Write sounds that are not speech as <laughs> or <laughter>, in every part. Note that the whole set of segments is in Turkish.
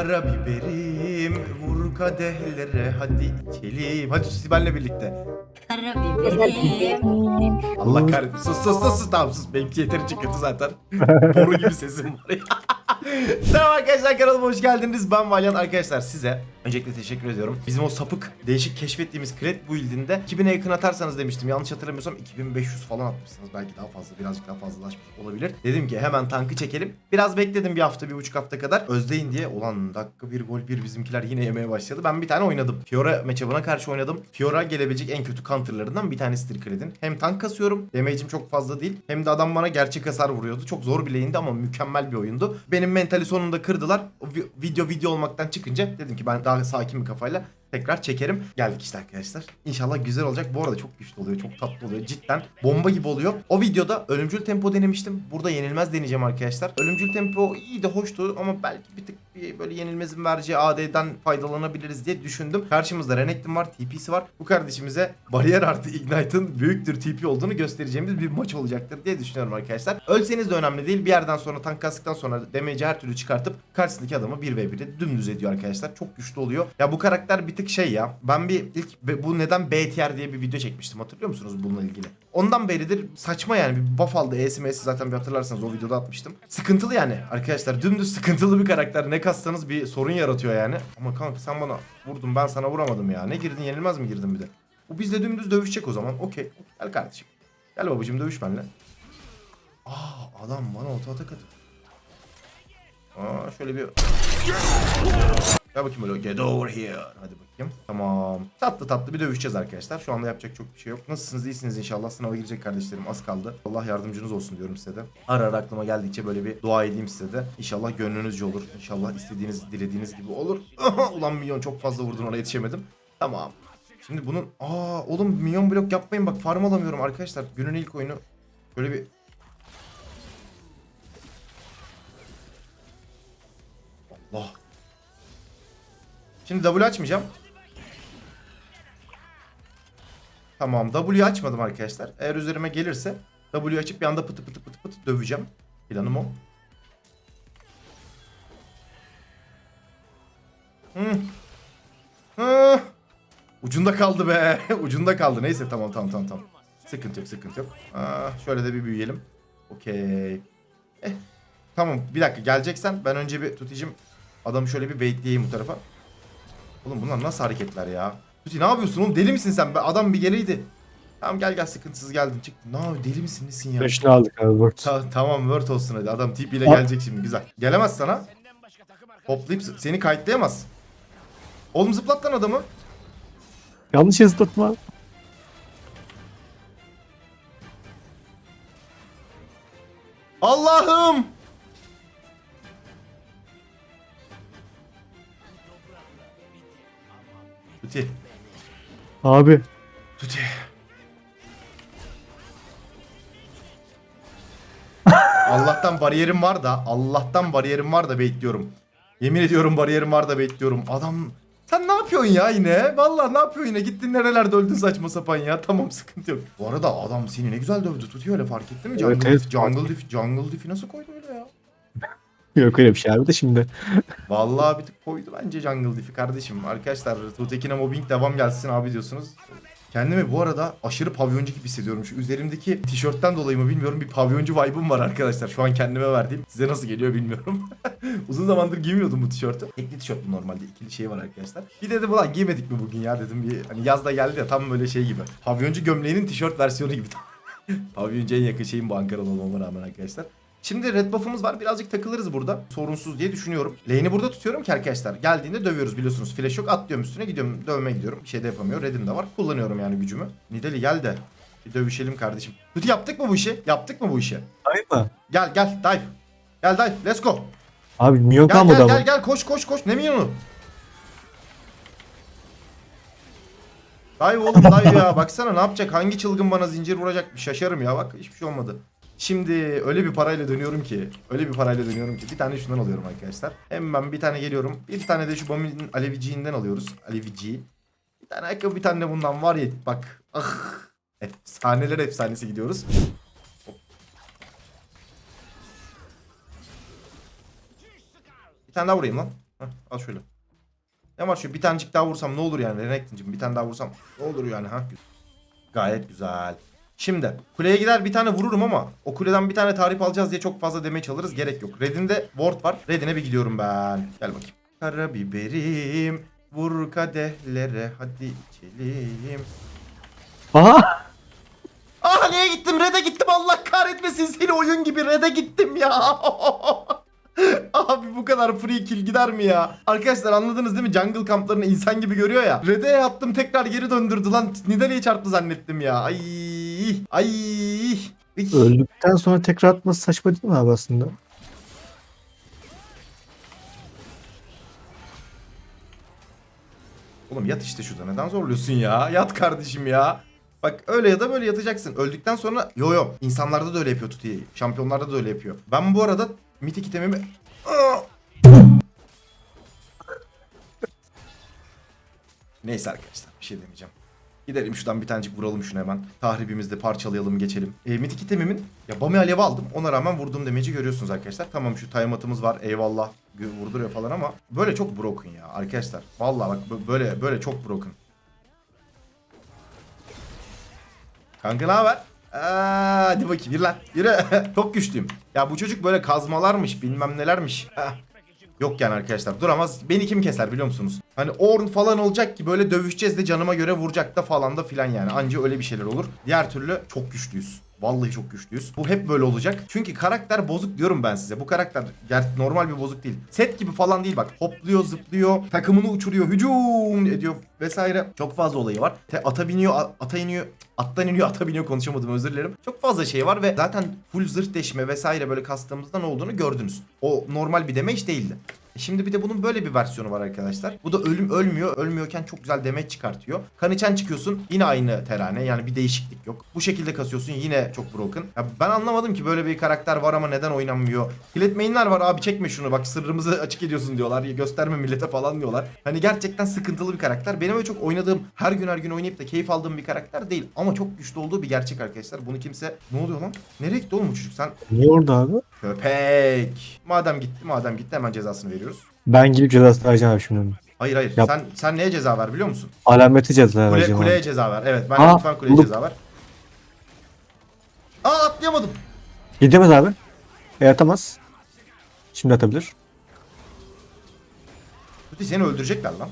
Karabiberim vur kadehlere hadi içelim. Hadi sus benle birlikte. Karabiberim. Allah kahretsin. Sus sus sus sus. Tamam sus. Benimki yeterince kötü zaten. Boru gibi sesim var ya. <laughs> Selam arkadaşlar kanalıma hoş geldiniz. Ben Valyan arkadaşlar size öncelikle teşekkür ediyorum. Bizim o sapık değişik keşfettiğimiz Kret build'inde 2000'e yakın atarsanız demiştim. Yanlış hatırlamıyorsam 2500 falan atmışsınız. Belki daha fazla birazcık daha fazlalaşmış olabilir. Dedim ki hemen tankı çekelim. Biraz bekledim bir hafta bir buçuk hafta kadar. Özdeyin diye ulan dakika bir gol bir bizimkiler yine yemeye başladı. Ben bir tane oynadım. Fiora matchup'ına karşı oynadım. Fiora gelebilecek en kötü counterlarından bir tanesidir Kret'in. Hem tank kasıyorum. Damage'im çok fazla değil. Hem de adam bana gerçek hasar vuruyordu. Çok zor lane'di ama mükemmel bir oyundu. Benim mentali sonunda kırdılar. O vi- video video olmaktan çıkınca dedim ki ben daha sakin bir kafayla tekrar çekerim. Geldik işte arkadaşlar. İnşallah güzel olacak. Bu arada çok güçlü oluyor. Çok tatlı oluyor. Cidden bomba gibi oluyor. O videoda ölümcül tempo denemiştim. Burada yenilmez deneyeceğim arkadaşlar. Ölümcül tempo iyi de hoştu ama belki bir tık bir böyle yenilmezin vereceği AD'den faydalanabiliriz diye düşündüm. Karşımızda Renekton var, TP'si var. Bu kardeşimize bariyer artı Ignite'ın büyüktür TP olduğunu göstereceğimiz bir maç olacaktır diye düşünüyorum arkadaşlar. Ölseniz de önemli değil. Bir yerden sonra tank kastıktan sonra damage'i her türlü çıkartıp karşısındaki adamı 1v1'de dümdüz ediyor arkadaşlar. Çok güçlü oluyor. Ya bu karakter bir tık şey ya. Ben bir ilk bu neden B tier diye bir video çekmiştim. Hatırlıyor musunuz bununla ilgili? Ondan beridir saçma yani bir buff aldı. E'si M'si zaten bir hatırlarsanız o videoda atmıştım. Sıkıntılı yani arkadaşlar. Dümdüz sıkıntılı bir karakter. Ne kassanız bir sorun yaratıyor yani. Ama kanka sen bana vurdun ben sana vuramadım ya. Ne girdin yenilmez mi girdin bir de? Bu bizle dümdüz dövüşecek o zaman. Okey. Gel kardeşim. Gel babacım dövüş benimle. Aa adam bana oto atak atıyor. Aa şöyle bir... Gel bakayım böyle get over here. Hadi bakayım. Tamam. Tatlı tatlı bir dövüşeceğiz arkadaşlar. Şu anda yapacak çok bir şey yok. Nasılsınız? iyisiniz inşallah. Sınava girecek kardeşlerim az kaldı. Allah yardımcınız olsun diyorum size de. Ara ara aklıma geldikçe böyle bir dua edeyim size de. İnşallah gönlünüzce olur. İnşallah istediğiniz, dilediğiniz gibi olur. <laughs> Ulan milyon çok fazla vurdun oraya yetişemedim. Tamam. Şimdi bunun... Aa oğlum milyon blok yapmayın bak farm alamıyorum arkadaşlar. Günün ilk oyunu. Böyle bir... Allah. Şimdi W açmayacağım. Tamam W açmadım arkadaşlar. Eğer üzerime gelirse W açıp bir anda pıtı pıtı pıtı pıtı döveceğim. Planım o. Hı. Hı. Ucunda kaldı be. <laughs> Ucunda kaldı. Neyse tamam tamam tamam tamam. Sıkıntı yok sıkıntı yok. Aa, şöyle de bir büyüyelim. Okey. Eh. Tamam bir dakika geleceksen ben önce bir tutacağım. Adamı şöyle bir baitleyeyim bu tarafa. Oğlum bunlar nasıl hareketler ya? Tuti ne yapıyorsun oğlum deli misin sen? Adam bir geleydi. Tamam gel gel sıkıntısız geldin çıktın. Ne yapıyorsun deli misin nesin ya? Beşini aldık abi Word. Ta- tamam word olsun hadi. Adam tip ile gelecek şimdi güzel. Gelemez sana. Hoplayıp seni kayıtlayamaz. Oğlum zıplat lan adamı. Yanlış yazıtma. Allah'ım. Tuti. Abi. Tuti. Allah'tan bariyerim var da Allah'tan bariyerim var da bekliyorum. Yemin ediyorum bariyerim var da bekliyorum. Adam sen ne yapıyorsun ya yine? Vallahi ne yapıyorsun yine? Gittin nerelerde öldün saçma sapan ya. Tamam sıkıntı yok. Bu arada adam seni ne güzel dövdü. Tutuyor öyle fark ettin mi? Jungle, Evet, evet. jungle, diff, jungle diff'i nasıl koydu öyle ya? Yok öyle bir şey abi de şimdi. <laughs> Vallahi bir tık koydu bence Jungle Diff'i kardeşim. Arkadaşlar Tutekin'e mobbing devam gelsin abi diyorsunuz. Kendimi bu arada aşırı pavyoncu gibi hissediyorum. Şu üzerimdeki tişörtten dolayı mı bilmiyorum bir pavyoncu vibe'ım var arkadaşlar. Şu an kendime verdiğim. Size nasıl geliyor bilmiyorum. <laughs> Uzun zamandır giymiyordum bu tişörtü. Tekli tişört bu normalde. ikili şey var arkadaşlar. Bir dedim ulan giymedik mi bugün ya dedim. Bir, hani yaz da geldi ya tam böyle şey gibi. Pavyoncu gömleğinin tişört versiyonu gibi. <laughs> Pavyoncu en yakın şeyim bu Ankaralı olmama rağmen arkadaşlar. Şimdi red buff'ımız var. Birazcık takılırız burada. Sorunsuz diye düşünüyorum. Lane'i burada tutuyorum ki arkadaşlar. Geldiğinde dövüyoruz biliyorsunuz. Flash yok. Atlıyorum üstüne gidiyorum. Dövmeye gidiyorum. Bir şey de yapamıyor. Red'im de var. Kullanıyorum yani gücümü. Nidali gel de. Bir dövüşelim kardeşim. Tuti yaptık mı bu işi? Yaptık mı bu işi? Hayır mı? Gel gel dive. Gel dive. Let's go. Abi milyon Gel kalmadı gel ama. gel gel koş koş koş. Ne milyonu? Dive oğlum dive ya. Baksana ne yapacak? Hangi çılgın bana zincir vuracak? Şaşarım ya. Bak hiçbir şey olmadı. Şimdi öyle bir parayla dönüyorum ki. Öyle bir parayla dönüyorum ki. Bir tane şundan alıyorum arkadaşlar. Hemen bir tane geliyorum. Bir tane de şu Bami'nin Aleviciğinden alıyoruz. Aleviciği. Bir tane ayakkabı bir tane bundan var ya. Bak. Ah. Efsaneler efsanesi gidiyoruz. Bir tane daha vurayım lan. Heh, al şöyle. Ne var şu bir tanecik daha vursam ne olur yani Renekton'cum bir tane daha vursam ne olur yani ha? Gayet güzel. Şimdi kuleye gider bir tane vururum ama o kuleden bir tane tarif alacağız diye çok fazla demeye alırız gerek yok. Red'inde ward var. Red'ine bir gidiyorum ben. Gel bakayım. Karabiberim vur kadehlere hadi içelim. Aha! Aa niye gittim? Red'e gittim Allah kahretmesin seni oyun gibi Red'e gittim ya. <laughs> Abi bu kadar free kill gider mi ya? Arkadaşlar anladınız değil mi? Jungle kamplarını insan gibi görüyor ya. Red'e yattım tekrar geri döndürdü lan. Nidalee'yi çarptı zannettim ya. Ay. Ay. Öldükten sonra tekrar atması saçma değil mi abi aslında? Oğlum yat işte şurada. Neden zorluyorsun ya? Yat kardeşim ya. Bak öyle ya da böyle yatacaksın. Öldükten sonra yo yo. İnsanlarda da öyle yapıyor Tuti'yi. Şampiyonlarda da öyle yapıyor. Ben bu arada mitik itemimi... Neyse arkadaşlar bir şey demeyeceğim. Gidelim şuradan bir tanecik vuralım şunu hemen. Tahribimizde parçalayalım geçelim. E, mitik itemimin ya Bami Alev'i aldım. Ona rağmen vurduğum demeci görüyorsunuz arkadaşlar. Tamam şu timeout'ımız var eyvallah. Vurduruyor falan ama böyle çok broken ya arkadaşlar. Vallahi bak bö- böyle böyle çok broken. Kanka ne haber? Aa, hadi bakayım yürü lan yürü. <laughs> çok güçlüyüm. Ya bu çocuk böyle kazmalarmış bilmem nelermiş. Yok yani arkadaşlar duramaz. Beni kim keser biliyor musunuz? Hani Orn falan olacak ki böyle dövüşeceğiz de canıma göre vuracak da falan da filan yani. Anca öyle bir şeyler olur. Diğer türlü çok güçlüyüz. Vallahi çok güçlüyüz. Bu hep böyle olacak. Çünkü karakter bozuk diyorum ben size. Bu karakter normal bir bozuk değil. Set gibi falan değil bak. Hopluyor, zıplıyor, takımını uçuruyor, hücum ediyor vesaire. Çok fazla olayı var. Te- ata biniyor, ata iniyor. Attan iniyor, ata biniyor konuşamadım özür dilerim. Çok fazla şey var ve zaten full zırh deşme vesaire böyle kastığımızda ne olduğunu gördünüz. O normal bir damage değildi. Şimdi bir de bunun böyle bir versiyonu var arkadaşlar. Bu da ölüm ölmüyor. Ölmüyorken çok güzel damage çıkartıyor. Kan içen çıkıyorsun yine aynı terane. Yani bir değişiklik yok. Bu şekilde kasıyorsun yine çok broken. Ya ben anlamadım ki böyle bir karakter var ama neden oynanmıyor. Kilit main'ler var abi çekme şunu bak sırrımızı <laughs> açık ediyorsun diyorlar. Ya Gösterme millete falan diyorlar. Hani gerçekten sıkıntılı bir karakter. Benim öyle çok oynadığım her gün her gün oynayıp da keyif aldığım bir karakter değil. Ama çok güçlü olduğu bir gerçek arkadaşlar. Bunu kimse... Ne oluyor lan? Nereye gitti oğlum bu çocuk? Sen Niye orada abi? köpek. Madem gitti madem gitti hemen cezasını veriyoruz. Ben gidip cezasını vereceğim abi şimdi. Hayır hayır. Yap. Sen sen neye ceza ver biliyor musun? Alameti ceza Kule, vereceğim kuleye abi. ceza ver. Evet ben Aa, lütfen kuleye buldum. ceza ver. Aa atlayamadım. Gidemez abi. E atamaz. Şimdi atabilir. Seni öldürecekler lan.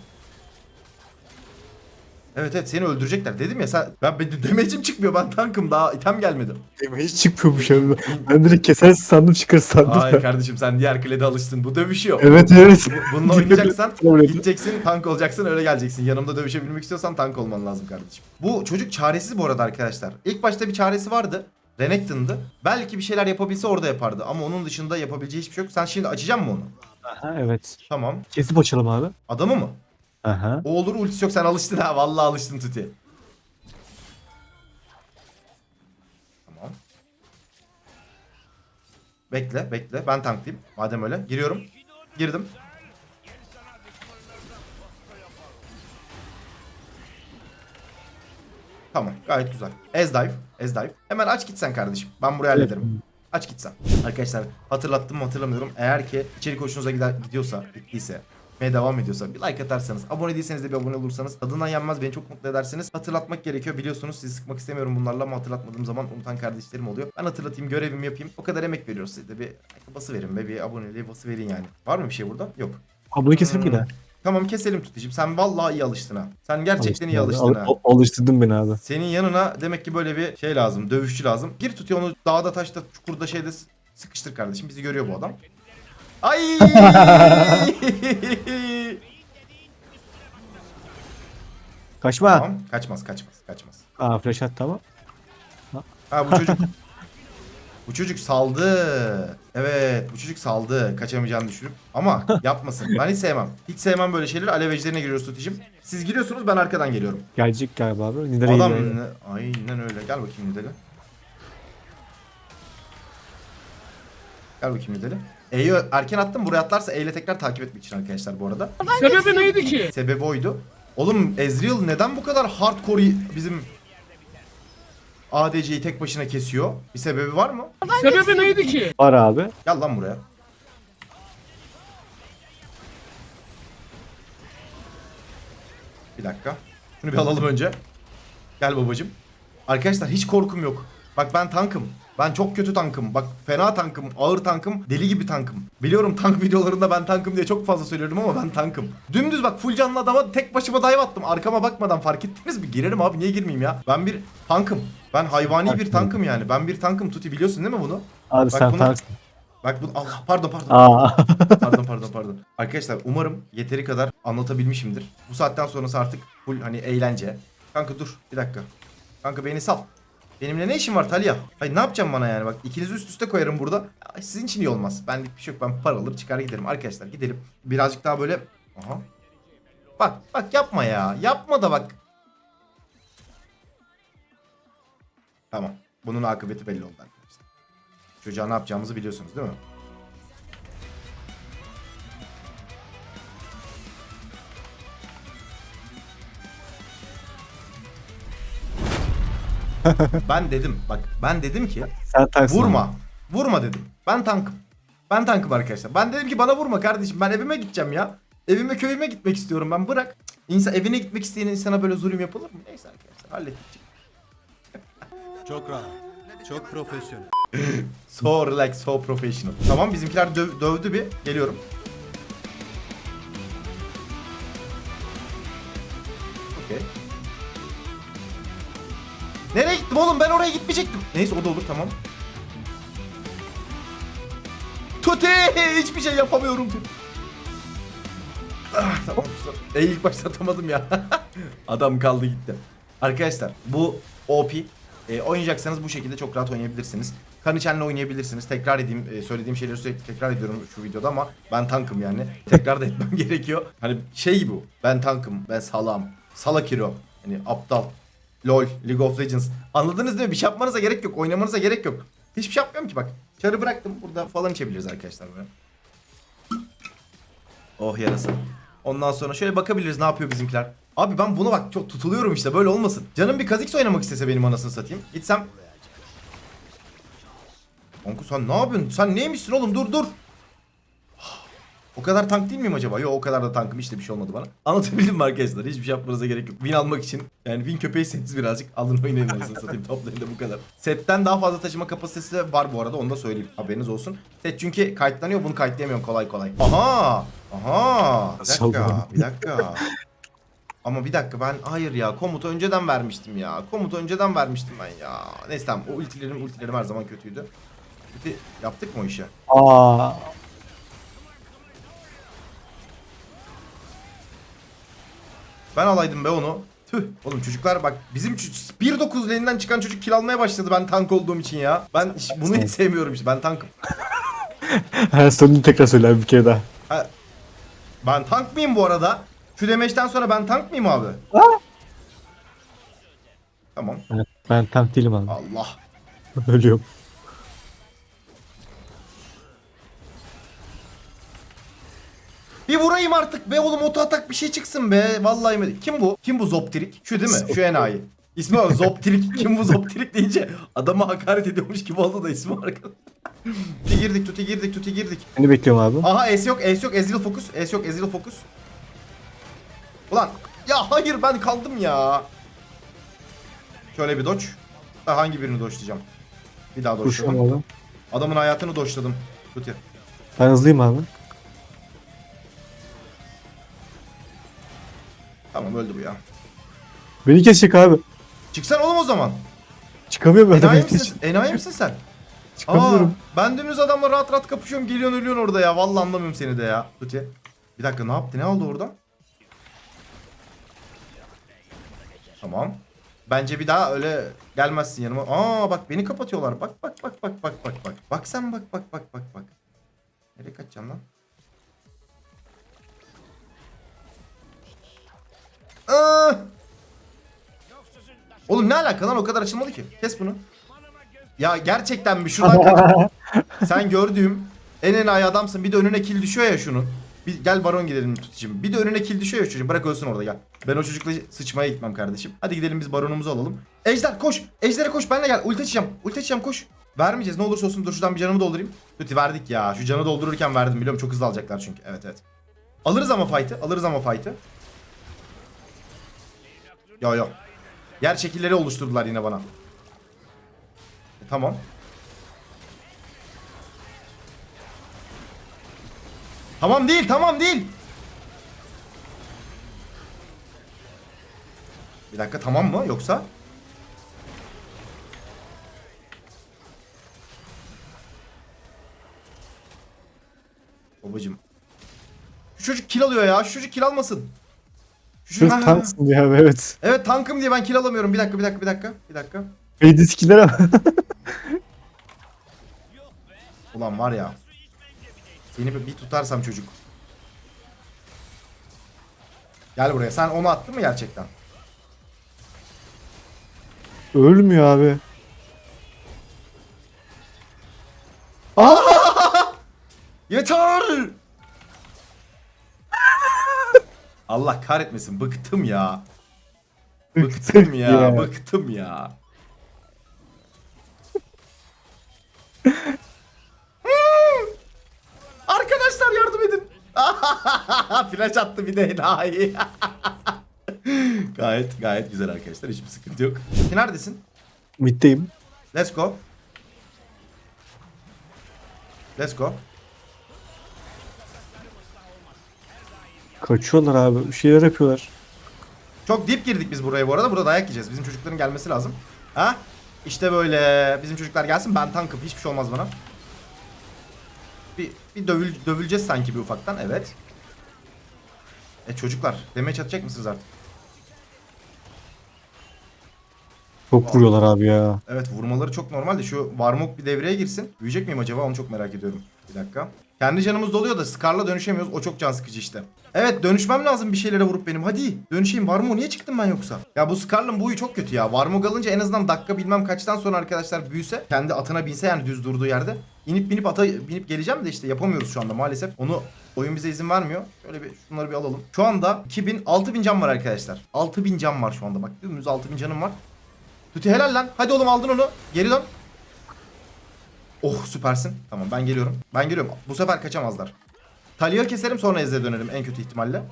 Evet evet seni öldürecekler. Dedim ya sen ben benim demecim çıkmıyor. Ben tankım daha item gelmedi. Deme hiç çıkmıyormuş abi. <laughs> Ben direkt kesersin sandım çıkar sandım. Hayır kardeşim sen diğer kulede alıştın. Bu dövüşüyor. Evet evet. Bu- Bununla oynayacaksan <laughs> Kabul ettim. gideceksin tank olacaksın öyle geleceksin. Yanımda dövüşebilmek istiyorsan tank olman lazım kardeşim. Bu çocuk çaresiz bu arada arkadaşlar. İlk başta bir çaresi vardı. Renekton'dı. Belki bir şeyler yapabilse orada yapardı. Ama onun dışında yapabileceği hiçbir şey yok. Sen şimdi açacak mı onu? Aha evet. Tamam. Kesip açalım abi. Adamı mı? Aha. O olur ultisi yok sen alıştın ha. Vallahi alıştın Tuti. Tamam. Bekle bekle. Ben tanklayayım. Madem öyle. Giriyorum. Girdim. Tamam gayet güzel. Ez dive. Ez dive. Hemen aç gitsen kardeşim. Ben buraya hallederim. Aç gitsen. Arkadaşlar hatırlattım mı hatırlamıyorum. Eğer ki içerik hoşunuza gider, gidiyorsa, gittiyse, ve devam ediyorsa bir like atarsanız, abone değilseniz de bir abone olursanız tadından yenmez beni çok mutlu edersiniz. Hatırlatmak gerekiyor biliyorsunuz sizi sıkmak istemiyorum bunlarla ama hatırlatmadığım zaman unutan kardeşlerim oluyor. Ben hatırlatayım görevimi yapayım. O kadar emek veriyoruz siz de bir like bası verin ve bir aboneliğe bası verin yani. Var mı bir şey burada? Yok. Bunu keselim Hmm. de. Tamam keselim tutucum. Sen vallahi iyi alıştın ha. Sen gerçekten iyi Alıştın alıştın abi. ha. Al- al- Alıştırdın beni abi. Senin yanına demek ki böyle bir şey lazım. Dövüşçü lazım. Gir tutuyor onu dağda taşta çukurda şeyde sıkıştır kardeşim. Bizi görüyor bu adam. Ay! Kaçma. tamam. Kaçmaz kaçmaz kaçmaz. Aa flash attı ama. Ha bu çocuk. bu çocuk saldı. Evet bu çocuk saldı. Kaçamayacağını düşünüp. Ama <laughs> yapmasın. Ben hiç sevmem. Hiç sevmem böyle şeyleri. Alev ejderine giriyoruz tutucum. Siz giriyorsunuz ben arkadan geliyorum. Gelecek galiba abi. Nidalee'yi Adam de- aynen öyle. Gel bakayım Nidali. Gel bakayım Nidali. E'yi erken attım. Buraya atlarsa E ile tekrar takip etmek için arkadaşlar bu arada. Sebebi neydi ki? Sebebi oydu. Oğlum Ezreal neden bu kadar hardcore bizim ADC'yi tek başına kesiyor? Bir sebebi var mı? Sebebi neydi ki? Var abi. Gel lan buraya. Bir dakika. Şunu bir alalım önce. Gel babacım. Arkadaşlar hiç korkum yok. Bak ben tankım. Ben çok kötü tankım. Bak fena tankım, ağır tankım, deli gibi tankım. Biliyorum tank <laughs> videolarında ben tankım diye çok fazla söylüyorum ama ben tankım. Dümdüz bak full canlı adama tek başıma dive attım. Arkama bakmadan fark ettiniz mi? Girerim abi niye girmeyeyim ya? Ben bir tankım. Ben hayvani bir tankım yani. Ben bir tankım Tuti biliyorsun değil mi bunu? Abi Bak sen bunu- tanksın. Bak bu Allah pardon pardon. Aa. <laughs> Pardon pardon pardon. Arkadaşlar umarım yeteri kadar anlatabilmişimdir. Bu saatten sonrası artık full hani eğlence. Kanka dur bir dakika. Kanka beni sal. Benimle ne işin var Talya? Hayır ne yapacağım bana yani bak ikinizi üst üste koyarım burada. Ay, sizin için iyi olmaz. Benlik bir şey yok ben para alır çıkar giderim. Arkadaşlar gidelim. Birazcık daha böyle. Aha. Bak bak yapma ya. Yapma da bak. Tamam. Bunun akıbeti belli oldu arkadaşlar. Çocuğa ne yapacağımızı biliyorsunuz değil mi? Ben dedim bak ben dedim ki Sen tanksın. vurma. Vurma dedim. Ben tankım. Ben tankım arkadaşlar. Ben dedim ki bana vurma kardeşim. Ben evime gideceğim ya. Evime köyüme gitmek istiyorum ben bırak. İnsan evine gitmek isteyen insana böyle zulüm yapılır mı? Neyse arkadaşlar hallettik. <laughs> Çok rahat. Çok profesyonel. <laughs> So relax, so professional. Tamam bizimkiler döv- dövdü bir. Geliyorum. Oğlum? Ben oraya gitmeyecektim. Neyse o da olur tamam. Tuti! Hiçbir şey yapamıyorum. Ah, tamam usta. E ilk başta atamadım ya. <laughs> Adam kaldı gitti. Arkadaşlar bu OP. E, oynayacaksanız bu şekilde çok rahat oynayabilirsiniz. Kaniçen'le oynayabilirsiniz. Tekrar edeyim. e, söylediğim şeyleri sürekli tekrar ediyorum şu videoda ama ben tankım yani. Tekrar da <laughs> etmem gerekiyor. Hani şey bu. Ben tankım. Ben salam. Salak hero. Hani aptal. LOL. League of Legends. Anladınız değil mi? Bir şey yapmanıza gerek yok. Oynamanıza gerek yok. Hiçbir şey yapmıyorum ki bak. Çarı bıraktım. Burada falan içebiliriz arkadaşlar böyle. Oh yarası. Ondan sonra şöyle bakabiliriz ne yapıyor bizimkiler. Abi ben bunu bak çok tutuluyorum işte böyle olmasın. Canım bir Kha'Zix oynamak istese benim anasını satayım. Gitsem. Onku sen ne yapıyorsun? Sen neymişsin oğlum dur dur. O kadar tank değil miyim acaba? Yok o kadar da tankım işte bir şey olmadı bana. Anlatabildim mi arkadaşlar? Hiçbir şey yapmanıza gerek yok. Win almak için yani win köpeğiyseniz birazcık alın oynayın anasını satayım. Toplayın da bu kadar. Setten daha fazla taşıma kapasitesi de var bu arada onu da söyleyeyim. Haberiniz olsun. Set çünkü kayıtlanıyor bunu kayıtlayamıyorum kolay kolay. Aha! Aha! Bir dakika, bir dakika. Ama bir dakika ben hayır ya komutu önceden vermiştim ya. Komutu önceden vermiştim ben ya. Neyse tamam o ultilerim ultilerim her zaman kötüydü. Ulti yaptık mı o işi? Aa. Ben alaydım be onu. Tüh. Oğlum çocuklar bak bizim ç- 1.9 lane'den çıkan çocuk kill almaya başladı ben tank olduğum için ya. Ben hiç- bunu hiç sevmiyorum işte ben tankım. <laughs> Her sonunu tekrar söyle bir kere daha. Ha, ben tank mıyım bu arada? Şu demeçten sonra ben tank mıyım abi? Tamam. Evet, ben tank değilim abi. Allah. <laughs> Ölüyorum. Bir vurayım artık be oğlum oto atak bir şey çıksın be. Vallahi mi? Kim bu? Kim bu Zoptrik? Şu değil mi? Şu enayi. İsmi var Zoptrik. Kim bu Zoptrik deyince adama hakaret ediyormuş gibi oldu da ismi arkadaş. tuti girdik, tuti girdik, tuti girdik. Seni bekliyorum abi. Aha S yok, S yok, Ezreal fokus. S yok, Ezreal fokus. Ulan ya hayır ben kaldım ya. Şöyle bir. Ha, hangi birini dodge'layacağım? Bir daha abi. Adamın hayatını dodge'ladım. Tuti. Ben hızlıyım abi. Tamam öldü bu ya. Beni kesecek abi. Çıksan oğlum o zaman. Çıkamıyorum ben Enayi misin? Enayi misin sen? Aa, Çıkamıyorum. ben dümdüz adamla rahat rahat kapışıyorum. Geliyorsun ölüyorsun orada ya. Vallahi anlamıyorum seni de ya. Tuti. Bir dakika ne yaptı? Ne oldu orada? Tamam. Bence bir daha öyle gelmezsin yanıma. Aa bak beni kapatıyorlar. Bak bak bak bak bak bak bak. Bak sen bak bak bak bak bak. Nereye kaçacaksın lan? Aa! Oğlum ne alaka lan o kadar açılmadı ki. Kes bunu. Ya gerçekten bir şuradan kaç. <laughs> Sen gördüğüm en enayi adamsın. Bir de önüne kill düşüyor ya şunun. Bir, gel baron gidelim tutacağım. Bir de önüne kill düşüyor ya çocuğum. Bırak ölsün orada gel. Ben o çocukla sıçmaya gitmem kardeşim. Hadi gidelim biz baronumuzu alalım. Ejder koş. Ejder'e koş benle gel. Ulti açacağım. Ulti açacağım koş. Vermeyeceğiz ne olursa olsun dur şuradan bir canımı doldurayım. Tuti verdik ya. Şu canı doldururken verdim biliyorum çok hızlı alacaklar çünkü. Evet evet. Alırız ama fight'ı. Alırız ama fight'ı. Yo yo. Yer şekilleri oluşturdular yine bana. E, tamam. Tamam değil, tamam değil. Bir dakika tamam mı yoksa? Babacım. Şu çocuk kill alıyor ya. Şu çocuk kill almasın. Şu tanksın ya evet. Evet tankım diye ben kill alamıyorum. Bir dakika bir dakika bir dakika. Bir dakika. Beydi skill'lere bak. <laughs> Ulan var ya. Seni bir bir tutarsam çocuk. Gel buraya. Sen onu attın mı gerçekten? Ölmüyor abi. Aa! <laughs> Yeter! Allah kahretmesin. Bıktım ya. Bıktım ya. Bıktım ya. Hmm. <laughs> Arkadaşlar yardım edin. <laughs> Flash attı bir de enayi. <laughs> gayet gayet güzel arkadaşlar. Hiçbir sıkıntı yok. Neredesin? Mid'deyim. Let's go. Let's go. Kaçıyorlar abi. Bir şeyler yapıyorlar. Çok dip girdik biz buraya bu arada. Burada dayak yiyeceğiz. Bizim çocukların gelmesi lazım. Ha? İşte böyle. Bizim çocuklar gelsin. Ben tankım. Hiçbir şey olmaz bana. Bir, bir dövül, dövüleceğiz sanki bir ufaktan. Evet. E çocuklar. Demeye çatacak mısınız artık? Çok vuruyorlar abi ya. Evet vurmaları çok normal de şu Varmok bir devreye girsin. Büyüyecek miyim acaba onu çok merak ediyorum. Bir dakika. Kendi canımız doluyor da Scar'la dönüşemiyoruz. O çok can sıkıcı işte. Evet dönüşmem lazım bir şeylere vurup benim. Hadi dönüşeyim. Varmok niye çıktım ben yoksa? Ya bu Scar'ın buyu çok kötü ya. Varmok alınca en azından dakika bilmem kaçtan sonra arkadaşlar büyüse. Kendi atına binse yani düz durduğu yerde. İnip binip ata binip geleceğim de işte yapamıyoruz şu anda maalesef. Onu oyun bize izin vermiyor. Şöyle bir şunları bir alalım. Şu anda 2000 6000 can var arkadaşlar. 6000 can var şu anda bak. Dümdüz 6000 canım var. Tuti helal lan. Hadi oğlum aldın onu. Geri dön. Oh süpersin. Tamam ben geliyorum. Ben geliyorum. Bu sefer kaçamazlar. Talia keserim sonra Ezre'ye dönerim en kötü ihtimalle.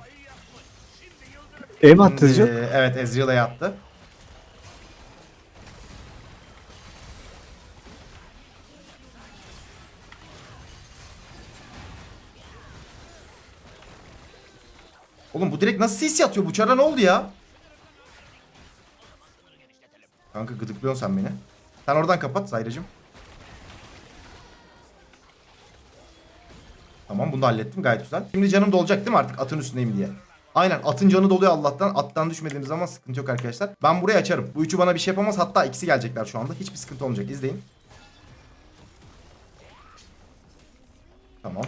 E mi attı Ezreal? Ee, evet Ezreal'a yattı. Oğlum bu direkt nasıl sis atıyor? Bu çara ne oldu ya? Kanka gıdıklıyorsun sen beni. Sen oradan kapat Zayracım. Tamam bunu da hallettim gayet güzel. Şimdi canım dolacak değil mi artık atın üstündeyim diye. Aynen atın canı doluyor Allah'tan. Attan düşmediğimiz zaman sıkıntı yok arkadaşlar. Ben burayı açarım. Bu üçü bana bir şey yapamaz. Hatta ikisi gelecekler şu anda. Hiçbir sıkıntı olmayacak. İzleyin. Tamam.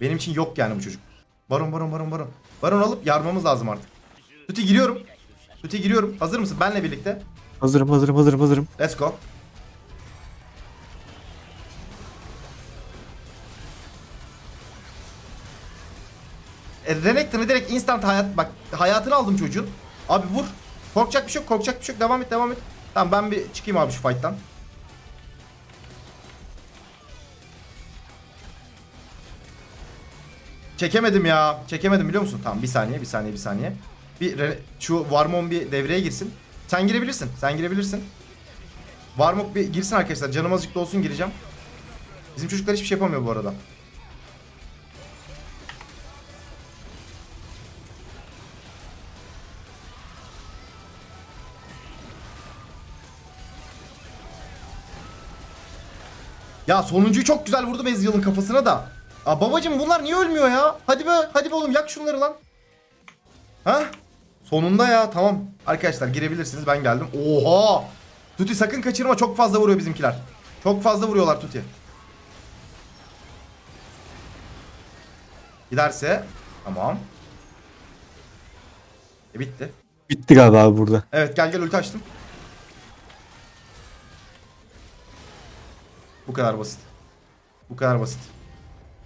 Benim için yok yani bu çocuk. Baron baron baron baron. Baron alıp yarmamız lazım artık. Tuti giriyorum. Tuti giriyorum. Hazır mısın? Benle birlikte. Hazırım hazırım hazırım hazırım. Let's go. E, Renekton'ı direkt instant hayat bak hayatını aldım çocuğun. Abi vur. Korkacak bir şey yok, korkacak bir şey yok. Devam et, devam et. Tamam ben bir çıkayım abi şu fight'tan. Çekemedim ya. Çekemedim biliyor musun? Tamam bir saniye, bir saniye, bir saniye. Bir şu Warmon bir devreye girsin. Sen girebilirsin. Sen girebilirsin. Varmok bir girsin arkadaşlar. Canım azıcık da olsun gireceğim. Bizim çocuklar hiçbir şey yapamıyor bu arada. Ya sonuncuyu çok güzel vurdum Ezreal'ın kafasına da. Aa babacım bunlar niye ölmüyor ya? Hadi be, hadi be oğlum yak şunları lan. Ha? Sonunda ya tamam. Arkadaşlar girebilirsiniz ben geldim. Oha! Tuti sakın kaçırma çok fazla vuruyor bizimkiler. Çok fazla vuruyorlar Tuti. Giderse tamam. E bitti. Bitti galiba abi burada. Evet gel gel ulti açtım. Bu kadar basit. Bu kadar basit.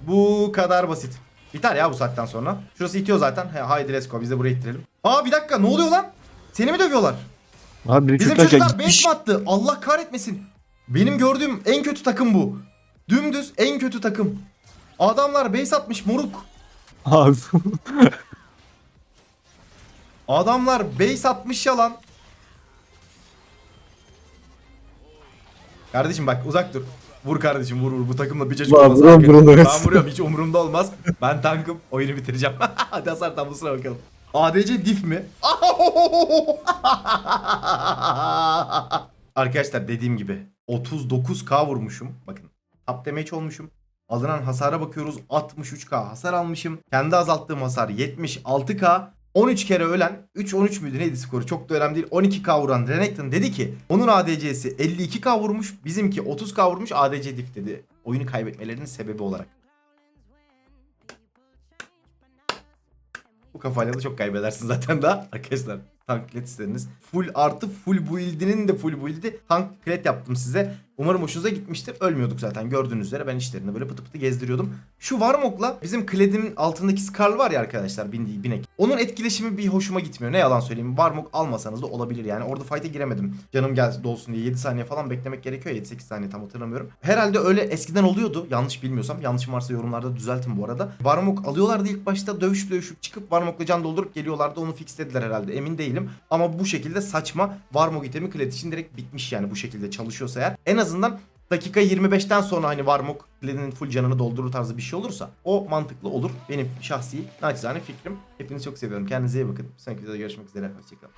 Bu kadar basit. Biter ya bu saatten sonra. Şurası itiyor zaten. He, haydi let's go biz de buraya ittirelim. Aa bir dakika ne oluyor lan? Seni mi dövüyorlar? Abi benim Bizim çocuklar çocuklar gitmiş. 5 mi attı? Allah kahretmesin. Benim gördüğüm en kötü takım bu. Dümdüz en kötü takım. Adamlar base atmış moruk. Abi. Adamlar base atmış yalan. Kardeşim bak uzak dur. Vur kardeşim vur vur. Bu takımla bir cacık Vur, olmaz. vur, arkadaşlar. vur, vur. Ben vuruyorum hiç umurumda olmaz. Ben tankım. Oyunu bitireceğim. <laughs> Hadi hasar tablosuna bakalım. ADC diff mi? <laughs> Arkadaşlar dediğim gibi 39k vurmuşum. Bakın top damage olmuşum. Alınan hasara bakıyoruz 63k hasar almışım. Kendi azalttığım hasar 76k. 13 kere ölen 3-13 müydü neydi skoru çok da önemli değil 12k vuran Renekton dedi ki onun ADC'si 52k vurmuş bizimki 30k vurmuş ADC diff dedi. Oyunu kaybetmelerinin sebebi olarak. Bu kafayla da çok kaybedersin zaten daha arkadaşlar. Tank klet isteriniz. Full artı full build'inin de full build'i tank klet yaptım size. Umarım hoşunuza gitmiştir. Ölmüyorduk zaten gördüğünüz üzere. Ben işlerinde böyle pıtı pıtı gezdiriyordum. Şu Varmok'la bizim kledimin altındaki Skarl var ya arkadaşlar bindiği binek. Onun etkileşimi bir hoşuma gitmiyor. Ne yalan söyleyeyim. Varmok almasanız da olabilir yani. Orada fight'e giremedim. Canım gelsin dolsun diye 7 saniye falan beklemek gerekiyor. 7-8 saniye tam hatırlamıyorum. Herhalde öyle eskiden oluyordu. Yanlış bilmiyorsam. Yanlışım varsa yorumlarda düzeltin bu arada. Varmok alıyorlardı ilk başta dövüş dövüşüp çıkıp Varmok'la can doldurup geliyorlardı. Onu fixlediler herhalde. Emin değilim. Ama bu şekilde saçma. Varmok itemi kled için direkt bitmiş yani bu şekilde çalışıyorsa eğer. En azından dakika 25'ten sonra hani Varmok kledinin full canını doldurur tarzı bir şey olursa o mantıklı olur. Benim şahsi naçizane fikrim. Hepinizi çok seviyorum. Kendinize iyi bakın. Bir sonraki videoda görüşmek üzere. Hoşçakalın.